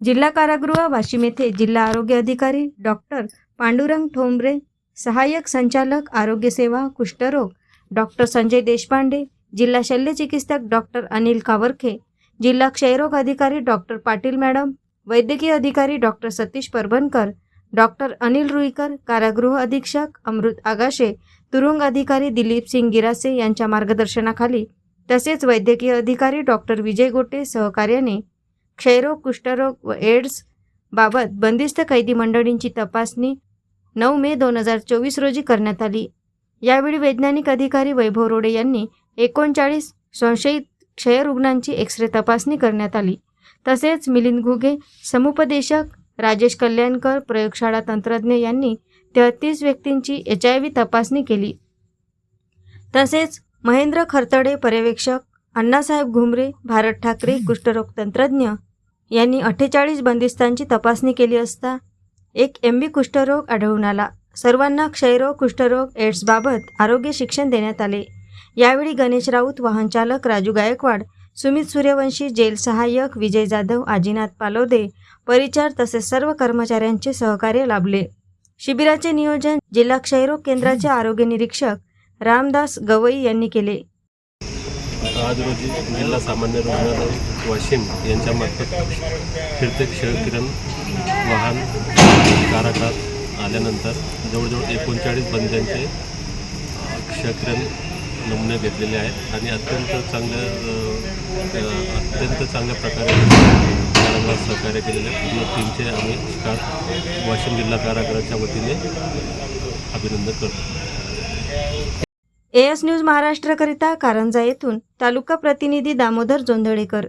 जिल्हा कारागृह वाशिम येथे जिल्हा आरोग्य अधिकारी डॉक्टर पांडुरंग ठोंबरे सहाय्यक संचालक आरोग्य सेवा कुष्ठरोग डॉक्टर संजय देशपांडे जिल्हा शल्यचिकित्सक डॉक्टर अनिल कावरखे जिल्हा क्षयरोग अधिकारी डॉक्टर पाटील मॅडम वैद्यकीय अधिकारी डॉक्टर सतीश परभणकर डॉक्टर अनिल रुईकर कारागृह अधीक्षक अमृत आगाशे तुरुंग अधिकारी दिलीप सिंग गिरासे यांच्या मार्गदर्शनाखाली तसेच वैद्यकीय अधिकारी डॉक्टर विजय गोटे सहकार्याने क्षयरोग कुष्ठरोग व एड्स बाबत बंदिस्त कैदी मंडळींची तपासणी नऊ मे दोन हजार चोवीस रोजी करण्यात आली. यावेळी वैज्ञानिक अधिकारी वैभव रोडे यांनी एकोणचाळीस संशयित क्षयरुग्णांची एक्सरे तपासणी करण्यात आली. तसेच मिलिंद घुगे समुपदेशक राजेश कल्याणकर प्रयोगशाळा तंत्रज्ञ यांनी तेहतीस व्यक्तींची एच आय व्ही तपासणी केली. तसेच महेंद्र खरतडे पर्यवेक्षक अण्णासाहेब घुमरे भारत ठाकरे कुष्ठरोग तंत्रज्ञ यांनी अठ्ठेचाळीस बंदिस्तांची तपासणी केली असता एक एम बी कुष्ठरोग आढळून आला. सर्वांना क्षयरोग कुष्ठरोग एड्सबाबत आरोग्य शिक्षण देण्यात आले. यावेळी गणेश राऊत वाहनचालक राजू गायकवाड सुमित सूर्यवंशी जेल सहाय्यक विजय जाधव आजीनाथ पालोदे परिचार तसेच सर्व कर्मचाऱ्यांचे सहकार्य लाभले. शिबिराचे नियोजन जिल्हा क्षयरोग केंद्राचे आरोग्य निरीक्षक रामदास गवई यांनी केले. आज रोजी जिल्हा सामान्य रुग्णालय वाशिम यांच्यामार्फत फिरते क्षयकिरण वाहन कारागृहात आल्यानंतर जवळजवळ एकोणचाळीस बंद्यांचे क्षयकिरण नमुने घेतलेले आहेत आणि अत्यंत चांगल्या अत्यंत चांगल्या प्रकारे कारागृहात सहकार्य केलेले पूर्ण टीमचे आम्ही का वाशिम जिल्हा कारागृहाच्या वतीने अभिनंदन करतो. एस न्यूज महाराष्ट्रकरिता कारंजा येथून तालुका प्रतिनिधी दामोदर जोंधळेकर.